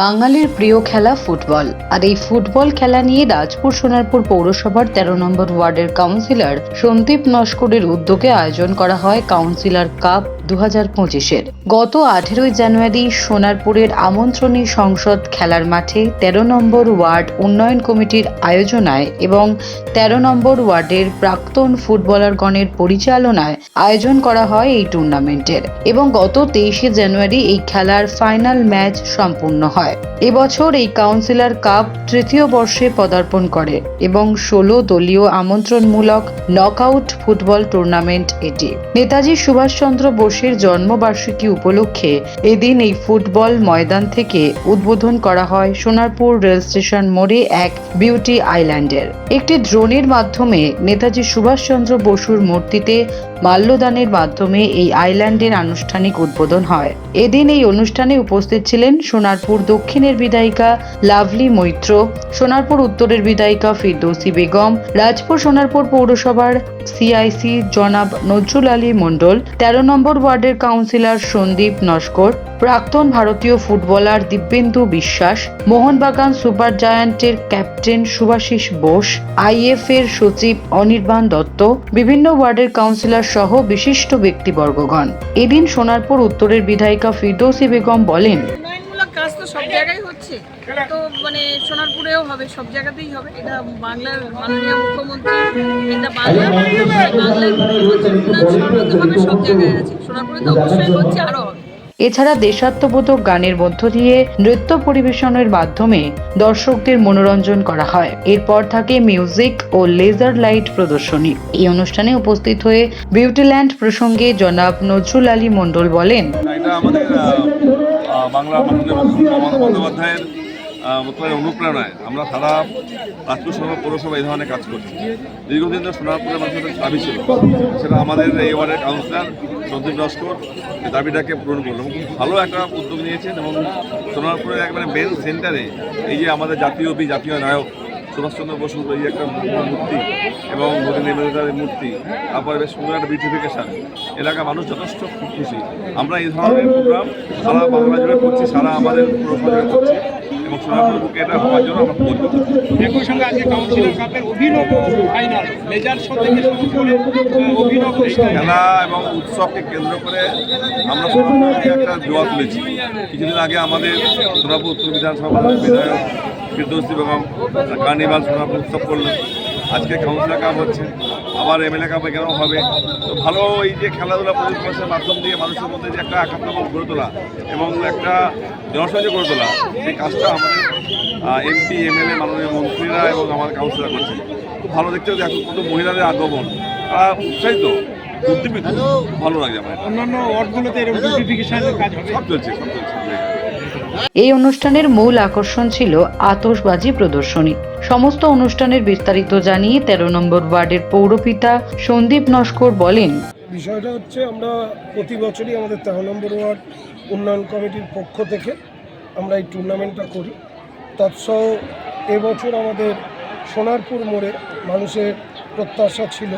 বাঙালির প্রিয় খেলা ফুটবল। আর এই ফুটবল খেলা নিয়ে রাজপুর সোনারপুর পৌরসভার তেরো নম্বর ওয়ার্ডের কাউন্সিলর সন্দীপ নস্করের উদ্যোগে আয়োজন করা হয় কাউন্সিলর কাপ দু হাজার পঁচিশের। গত আঠেরোই জানুয়ারি সোনারপুরের আমন্ত্রণী সংসদ খেলার মাঠে তেরো নম্বর ওয়ার্ড উন্নয়ন কমিটির আয়োজনায় এবং তেরো নম্বর ওয়ার্ডের প্রাক্তন ফুটবলারগণের পরিচালনায় আয়োজন করা হয় এই টুর্নামেন্টের এবং গত তেইশে জানুয়ারি এই খেলার ফাইনাল ম্যাচ সম্পূর্ণ হয়। এবছর এই কাউন্সিলর কাপ তৃতীয় বর্ষে পদার্পণ করে এবং ষোলো দলীয় আমন্ত্রণমূলক নকআউট ফুটবল টুর্নামেন্ট এটি। নেতাজি সুভাষচন্দ্র বোসের জন্মবার্ষিকী উপলক্ষে এদিন এই ফুটবল ময়দান থেকে উদ্বোধন করা হয় সোনারপুর রেল স্টেশন মোড়ে এক বিউটি আইল্যান্ডের। একটি ড্রোনের মাধ্যমে নেতাজি সুভাষচন্দ্র বসুর মূর্তিতে মাল্যদানের মাধ্যমে এই আইল্যান্ডের আনুষ্ঠানিক উদ্বোধন হয়। এদিন এই অনুষ্ঠানে উপস্থিত ছিলেন সোনারপুর দক্ষিণের বিধায়িকা লাভলি মৈত্র, সোনারপুর উত্তরের বিধায়িকা ফিরদৌসি বেগম, রাজপুর সোনারপুর পৌরসভার সিআইসি জনাব নজরুল আলী মণ্ডল, তেরো নম্বর ওয়ার্ডের কাউন্সিলর সন্দীপ নস্কর, প্রাক্তন ভারতীয় ফুটবলার দিব্যেন্দু বিশ্বাস, মোহনবাগান সুপার জায়ান্টের ক্যাপ্টেন সুভাষিস বোস, আইএফ এর সচিব অনির্বাণ দত্ত, বিভিন্ন ওয়ার্ডের কাউন্সিলর সহ বিশিষ্ট ব্যক্তিবর্গগণ। এদিন সোনারপুর উত্তরের বিধায়িকা ফিরদৌসি বেগম বলেন কাজ তো সব জায়গায় তো মানে সোনারপুরেও হবে সব জায়গাতেই হবে। এটা বাংলার মাননীয় মুখ্যমন্ত্রী এটা বাংলা বাংলার মুখ্যমন্ত্রী সর্বতভাবে সব জায়গায় আছে। সোনারপুরে তো অবশ্যই হচ্ছে আরও হবে। এছাড়া দেশাত্মবোধক গানের মধ্য দিয়ে নৃত্য পরিবেশনের মাধ্যমে দর্শকদের মনোরঞ্জন করা হয়। এরপর থাকে মিউজিক ও লেজার লাইট প্রদর্শনী। এই অনুষ্ঠানে উপস্থিত হয়ে বিউটিল্যান্ড প্রসঙ্গে জনাব নজরুল আলী মণ্ডল বলেন এটা আমাদের বাংলা বন্দ্যোপাধ্যায়ের বর্তমানে অনুপ্রেরণায় আমরা সারা রাজপুর পৌরসভা এই ধরনের কাজ করছি। দীর্ঘদিন ধরে সোনারপুরের মানুষের দাবি ছিল, সেটা আমাদের এই ওয়ার্ডের কাউন্সিলর সন্দীপ লস্কর এই দাবিটাকে পূরণ করল ভালো একটা উদ্যোগ নিয়েছেন এবং সোনারপুরের একবারে মেন সেন্টারে এই যে আমাদের জাতীয় বি জাতীয় নায়ক সুভাষচন্দ্র বসুর এই একটা মূর্তি এবং মোদী নিবেদিতার মূর্তি তারপরে বেশ সুন্দর একটা বিউটিফিকেশান এলাকার মানুষ যথেষ্ট খুব খুশি। আমরা এই ধরনের প্রোগ্রাম সারা বাংলা জুড়ে করছি সারা আমাদের পুরসভা করছি এবং সোনারপুর বুকে এটা হওয়ার জন্য আমরা করব একই সঙ্গে আজকে কাউন্সিলর কাপের অভিনব ফাইনাল লেজার শো থেকে শুরু করে অভিনব খেলা এবং উৎসবকে কেন্দ্র করে আমরা সোনারপুরকে একটা জোয়া তুলেছি। কিছুদিন আগে আমাদের সোনারপুর উত্তর বিধানসভা বিধায়ক ফিরদৌসি বেগম কার্নিভাল সোনারপুর উৎসব করলেন। আজকে কাউন্সিলর কাপ হচ্ছে। আবার এমএলএ কাপ এখানেও হবে। তো ভালো এই যে খেলাধুলা পরিবেশের মাধ্যম দিয়ে মানুষের মধ্যে যে একটা একাত্মবোধ গড়ে তোলা এবং একটা জনসংযোগ গড়ে তোলা সেই কাজটা আমাদের এমপি এমএলএ মাননীয় মন্ত্রীরা এবং আমাদের কাউন্সিলর করছে খুব ভালো দেখতে হবে এখন কত মহিলাদের আগমন। তারা উৎসাহিত উদ্দীপিত। ভালো লাগে আমার অন্যান্য ওয়ার্ডগুলোতে এরকম কাজ হবে। সব চলছে সব চলছে। এই অনুষ্ঠানের মূল আকর্ষণ ছিল আতশবাজি প্রদর্শনী। সমস্ত অনুষ্ঠানের বিস্তারিত জানিয়ে তেরো নম্বর ওয়ার্ডের পৌরপিতা সন্দীপ নস্কর বলেন, বিষয়টা হচ্ছে আমরা প্রতি বছরই আমাদের তেরো নম্বর ওয়ার্ড উন্নয়ন কমিটির পক্ষ থেকে আমরা এই টুর্নামেন্টটা করি। তৎসহ এবছর আমাদের সোনারপুর মোড়ে মানুষের প্রত্যাশা ছিল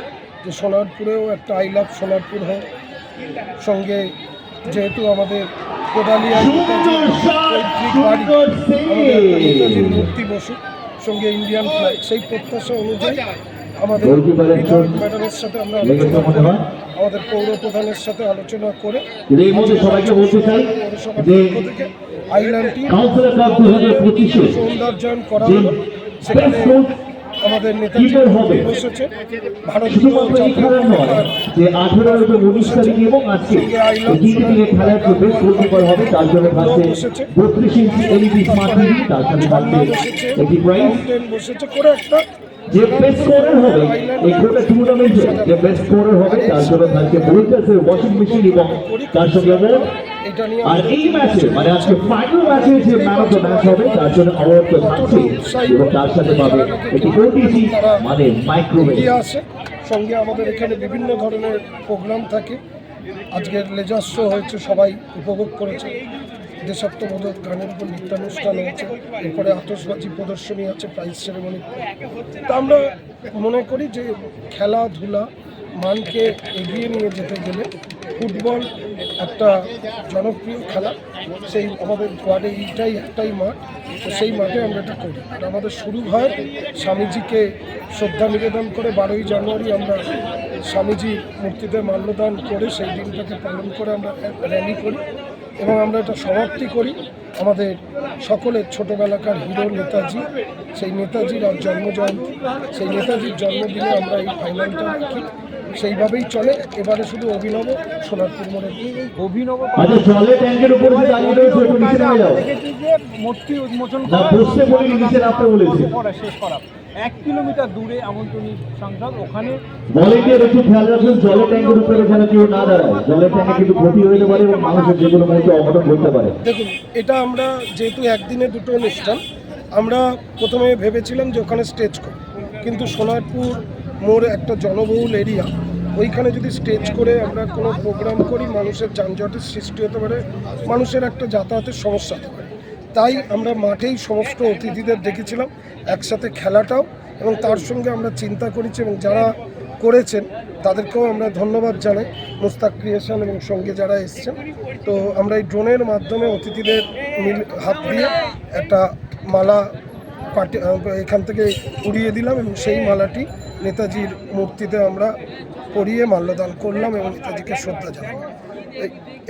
যে সোনারপুরেও একটা আই লাভ সোনারপুর হোক। সঙ্গে যেহেতু আমাদের কোদালিয়া নেতাজির আমাদের মূর্তি বসু সঙ্গে ইন্ডিয়ান ফ্ল্যাগ সেই প্রত্যাশা অনুযায়ী আমাদের ম্যাডামের সাথে আমরা আলোচনা করে আমাদের পৌর প্রধানের সাথে আলোচনা করে আইল্যান্ডটি সৌন্দর্যায়ন করা হলো। সেখানে আমাদের নেতাজি যে আঠেরো এবং উনিশ তারিখ এবং আজকে এই দিনে খেলার যে বেস্ট হবে তার জন্য থাকছে বত্রিশ ইঞ্চি এলইডি স্মার্ট টিভি তার সাথে থাকছে বসেছে। একটি প্রাইজ বসেছে। করে একটা যে বেস্ট স্কোরার হবে, এই গোটা টুর্নামেন্টে যে বেস্ট স্কোরার হবে, তার জন্য থাকছে ভোল্টাসের ওয়াশিং মেশিন এবং তার সঙ্গে নিয়ে আর এই ম্যাচে মানে আজকে ফাইনাল ম্যাচে যে ম্যান অফ দ্য ম্যাচ হবে, তার জন্য অ্যাওয়ার্ড তো থাকছে এবং তার সাথে পাবে একটি ওটিসি মানে মাইক্রোওয়েভ আসে সঙ্গে আমাদের এখানে বিভিন্ন ধরনের প্রোগ্রাম থাকে। আজকের লেজার শো হয়েছে, সবাই উপভোগ করেছে। দেশাত্মবোধক গানের উপর নৃত্যানুষ্ঠান হয়েছে। এরপরে আতশবাজি প্রদর্শনী আছে, প্রাইজ সেরেমনি। তা আমরা মনে করি যে খেলাধুলা মানকে এগিয়ে নিয়ে যেতে গেলে ফুটবল একটা জনপ্রিয় খেলা। সেই আমাদের ওয়ার্ডে এইটাই একটাই মাঠ, তো সেই মাঠে আমরা এটা করি। আর আমাদের শুরু হয় স্বামীজিকে শ্রদ্ধা নিবেদন করে বারোই জানুয়ারি আমরা স্বামীজি মূর্তিতে মাল্যদান করে সেই দিনটাকে পালন করে আমরা র্যালি করি। এবং আমরা এটা সমাপ্তি করি। আমাদের সকলের ছোটোবেলাকার হিরো নেতাজি সেই নেতাজির আর জন্মজয়ন্তী। সেই নেতাজির জন্মদিনে আমরা এই ফাইনালটা রাখি। সেইভাবেই চলে। এবারে শুধু অভিনব সোনারপুর মনে অভিনব আচ্ছা মূর্তি উন্মোচন করা শেষ করা। এক কিলোমিটার দূরে আমন্ত্রণী সাংসদ ওখানে ভলেন্টিয়ার একটু খেয়াল রাখবেন জলের ট্যাঙ্কের উপরে যেন কেউ না দাঁড়ায়। জলের ট্যাঙ্কে কিন্তু ক্ষতি হতে পারে এবং মানুষের যে কোনো মুহূর্তে অঘটন ঘটতে পারে। দেখুন এটা আমরা যেহেতু একদিনে দুটো অনুষ্ঠান আমরা প্রথমে ভেবেছিলাম যে ওখানে স্টেজ করি কিন্তু সোনারপুর মোড় একটা জনবহুল এরিয়া ওইখানে যদি স্টেজ করে আমরা কোনো প্রোগ্রাম করি মানুষের যানজটের সৃষ্টি হতে পারে মানুষের একটা যাতায়াতের সমস্যা হতে পারে। তাই আমরা মাঠেই সমস্ত অতিথিদের ডেকেছিলাম একসাথে খেলাটাও এবং তার সঙ্গে আমরা চিন্তা করেছি এবং যারা করেছেন তাদেরকেও আমরা ধন্যবাদ জানাই, মুস্তাক ক্রিয়েশন এবং সঙ্গে যারা এসছেন। তো আমরা এই ড্রোনের মাধ্যমে অতিথিদের মিল, হাত দিয়ে একটা মালা পাটি এখান থেকে উড়িয়ে দিলাম এবং সেই মালাটি নেতাজির মূর্তিতে আমরা পরিয়ে মাল্যদান করলাম এবং নেতাজিকে শ্রদ্ধা জানালাম।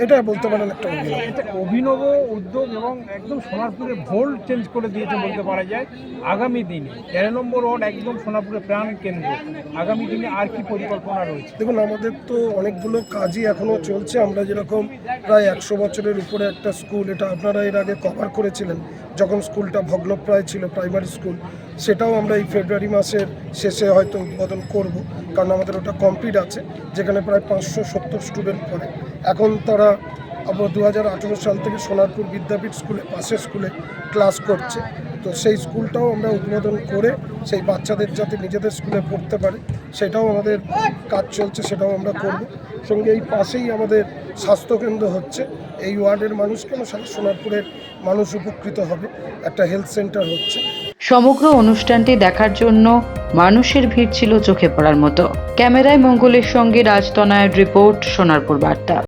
এটা বলতে পারেন একটা অভিনব। এটা অভিনব উদ্যোগ এবং একদম সোনারপুরে ভোল্ট চেঞ্জ করে দিয়েছে বলতে পারা যায়। আগামী দিনে তেরো নম্বর ওয়ার্ড একদম সোনারপুরের প্রাণ কেন্দ্র। আগামী দিনে আর কি পরিকল্পনা রয়েছে? দেখুন আমাদের তো অনেকগুলো কাজই এখনও চলছে। আমরা যেরকম প্রায় একশো বছরের উপরে একটা স্কুল এটা আপনারা এর আগে কভার করেছিলেন। যখন স্কুলটা ভগ্নপ্রায় ছিল, প্রাইমারি স্কুল, সেটাও আমরা এই ফেব্রুয়ারি মাসের শেষে হয়তো উদ্বোধন করব। কারণ আমাদের ওটা কমপ্লিট আছে, যেখানে প্রায় পাঁচশো সত্তর স্টুডেন্ট পড়ে। এখন তারা আবার দু হাজার আঠেরো সাল থেকে সোনারপুর বিদ্যাপীঠ স্কুলে, পাশের স্কুলে ক্লাস করছে। তো সেই স্কুলটাও আমরা উদ্বোধন করে সেই বাচ্চাদের যাতে নিজেদের স্কুলে পড়তে পারে, সেটাও আমাদের কাজ চলছে, সেটাও আমরা করব। সঙ্গে এই পাশেই আমাদের স্বাস্থ্যকেন্দ্র হচ্ছে। এই ওয়ার্ডের মানুষ কেন সারা সোনারপুরের মানুষ উপকৃত হবে? একটা হেলথ সেন্টার হচ্ছে। সমগ্র অনুষ্ঠানটি দেখার জন্য মানুষের ভিড় ছিল চোখে পড়ার মতো। ক্যামেরায় মঙ্গলের সঙ্গে রাজতনায়ের রিপোর্ট, সোনারপুর বার্তা।